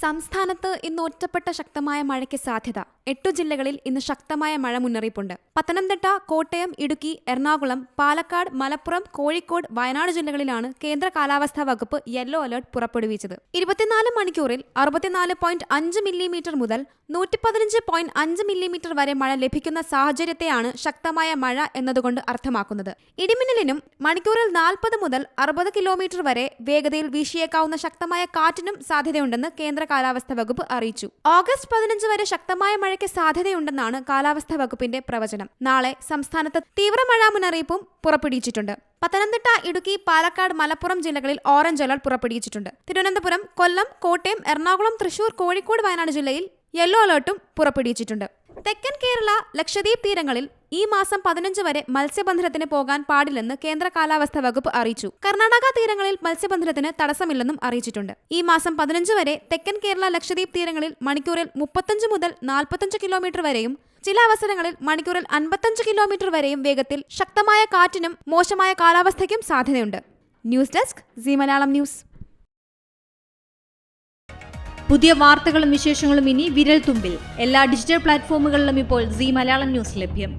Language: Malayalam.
സംസ്ഥാനത്ത് ഇന്ന് ഒറ്റപ്പെട്ട ശക്തമായ മഴയ്ക്ക് സാധ്യത. എട്ടു ജില്ലകളിൽ ഇന്ന് ശക്തമായ മഴ മുന്നറിയിപ്പുണ്ട്. പത്തനംതിട്ട കോട്ടയം ഇടുക്കി എറണാകുളം പാലക്കാട് മലപ്പുറം കോഴിക്കോട് വയനാട് ജില്ലകളിലാണ് കേന്ദ്ര കാലാവസ്ഥാ വകുപ്പ് യെല്ലോ അലർട്ട് പുറപ്പെടുവിച്ചത്. ഇരുപത്തിനാല് മണിക്കൂറിൽ അറുപത്തിനാല് പോയിന്റ് അഞ്ച് മില്ലിമീറ്റർ മുതൽ നൂറ്റി പതിനഞ്ച് പോയിന്റ് അഞ്ച് മില്ലിമീറ്റർ വരെ മഴ ലഭിക്കുന്ന സാഹചര്യത്തെയാണ് ശക്തമായ മഴ എന്നതുകൊണ്ട് അർത്ഥമാക്കുന്നത്. ഇടിമിന്നലിനും മണിക്കൂറിൽ നാൽപ്പത് മുതൽ അറുപത് കിലോമീറ്റർ വരെ വേഗതയിൽ വീശിയേക്കാവുന്ന ശക്തമായ കാറ്റിനും സാധ്യതയുണ്ടെന്ന് കേന്ദ്ര കാലാവസ്ഥാ വകുപ്പ് അറിയിച്ചു. ഓഗസ്റ്റ് പതിനഞ്ച് വരെ ശക്തമായ മഴയ്ക്ക് സാധ്യതയുണ്ടെന്നാണ് കാലാവസ്ഥാ വകുപ്പിന്റെ പ്രവചനം. നാളെ സംസ്ഥാനത്ത് തീവ്രമഴ മുന്നറിയിപ്പും പുറപ്പെടുവിച്ചിട്ടുണ്ട്. പത്തനംതിട്ട ഇടുക്കി പാലക്കാട് മലപ്പുറം ജില്ലകളിൽ ഓറഞ്ച് അലർട്ട് പുറപ്പെടുവിച്ചിട്ടുണ്ട്. തിരുവനന്തപുരം കൊല്ലം കോട്ടയം എറണാകുളം തൃശൂർ കോഴിക്കോട് വയനാട് ജില്ലയിൽ യെല്ലോ അലർട്ടും പുറപ്പെടുവിച്ചിട്ടുണ്ട്. തെക്കൻ കേരള ലക്ഷദ്വീപ് തീരങ്ങളിൽ ഈ മാസം പതിനഞ്ച് വരെ മത്സ്യബന്ധനത്തിന് പോകാൻ പാടില്ലെന്ന് കേന്ദ്ര കാലാവസ്ഥാ വകുപ്പ് അറിയിച്ചു. കർണാടക തീരങ്ങളിൽ മത്സ്യബന്ധനത്തിന് തടസ്സമില്ലെന്നും അറിയിച്ചിട്ടുണ്ട്. ഈ മാസം പതിനഞ്ച് വരെ തെക്കൻ കേരള ലക്ഷദ്വീപ് തീരങ്ങളിൽ മണിക്കൂറിൽ മുപ്പത്തഞ്ച് മുതൽ നാൽപ്പത്തഞ്ച് കിലോമീറ്റർ വരെയും ചില അവസരങ്ങളിൽ മണിക്കൂറിൽ അൻപത്തഞ്ച് കിലോമീറ്റർ വരെയും വേഗത്തിൽ ശക്തമായ കാറ്റിനും മോശമായ കാലാവസ്ഥയ്ക്കും സാധ്യതയുണ്ട്. News desk C Malayalam news. പുതിയ വാർത്തകളും വിശേഷങ്ങളും ഇനി വിരൽ തുമ്പിൽ. എല്ലാ ഡിജിറ്റൽ പ്ലാറ്റ്ഫോമുകളിലും ഇപ്പോൾ സി മലയാളം ന്യൂസ് ലഭ്യം.